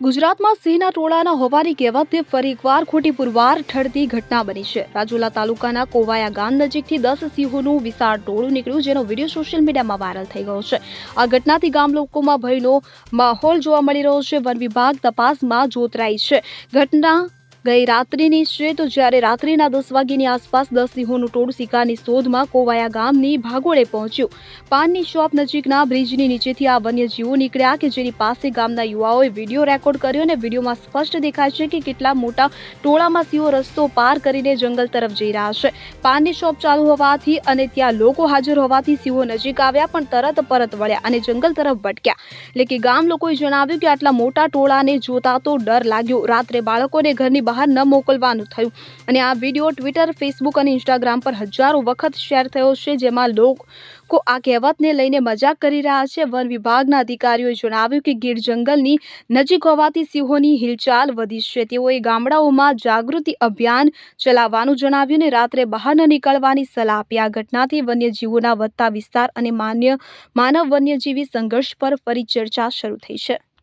ગુજરાતમાં સિંહના ટોળાના હોવાની કહેવતને ફરી એકવાર ખોટી પુરવાર ઠરતી ઘટના બની છે. રાજુલા તાલુકાના કોવાયા ગામ નજીકથી દસ સિંહોનું વિશાળ ટોળું નીકળ્યું, જેનો વીડિયો સોશિયલ મીડિયામાં વાયરલ થઈ ગયો છે. આ ઘટનાથી ગામ લોકોમાં ભયનો માહોલ જોવા મળી રહ્યો છે. વન વિભાગ તપાસમાં જોતરાઈ છે. ઘટના ગઈ રાત્રિની છે તો જ્યારે રાત્રિના દસ વાગ્યાની આસપાસ દસ સિંહોનું ટોળું સિક્કાની શોધમાં કોવાયા ગામની ભાગોળે પહોંચ્યું. પાનની શોપ નજીકના બ્રિજની નીચેથી આ વન્યજીવો નીકળ્યા કે જેની પાસે ગામના યુવાઓએ વીડિયો રેકોર્ડ કર્યો અને વિડીયોમાં સ્પષ્ટ દેખાય છે કે કેટલા મોટા ટોળામાં સિંહો રસ્તો પાર કરીને જંગલ તરફ જઈ રહ્યા છે. પાનની શોપ ચાલુ હોવાથી અને ત્યાં લોકો હાજર હોવાથી સિંહો નજીક આવ્યા પણ તરત પરત વળ્યા અને જંગલ તરફ ભટક્યા. એટલે કે ગામ લોકોએ જણાવ્યું કે આટલા મોટા ટોળાને જોતા તો ડર લાગ્યો. રાત્રે બાળકોને ઘરની બહાર ન મોકલવાનું થયું. અને આ વીડિયો ટ્વિટર, ફેસબુક અને ઇન્સ્ટાગ્રામ પર હજારો વખત શેર થયો છે, જેમાં લોકો આ કહેવતને લઈને મજાક કરી રહ્યા છે. વન વિભાગના અધિકારીઓએ જણાવ્યું કે ગીર જંગલની નજીક હોવાથી સિંહોની હિલચાલ વધી છે. તેઓએ ગામડાઓમાં જાગૃતિ અભિયાન ચલાવવાનું જણાવ્યું અને રાત્રે બહાર ન નીકળવાની સલાહ આપી. આ ઘટનાથી વન્યજીવોના વધતા વિસ્તાર અને માન્ય માનવ વન્યજીવી સંઘર્ષ પર ફરી ચર્ચા શરૂ થઈ છે.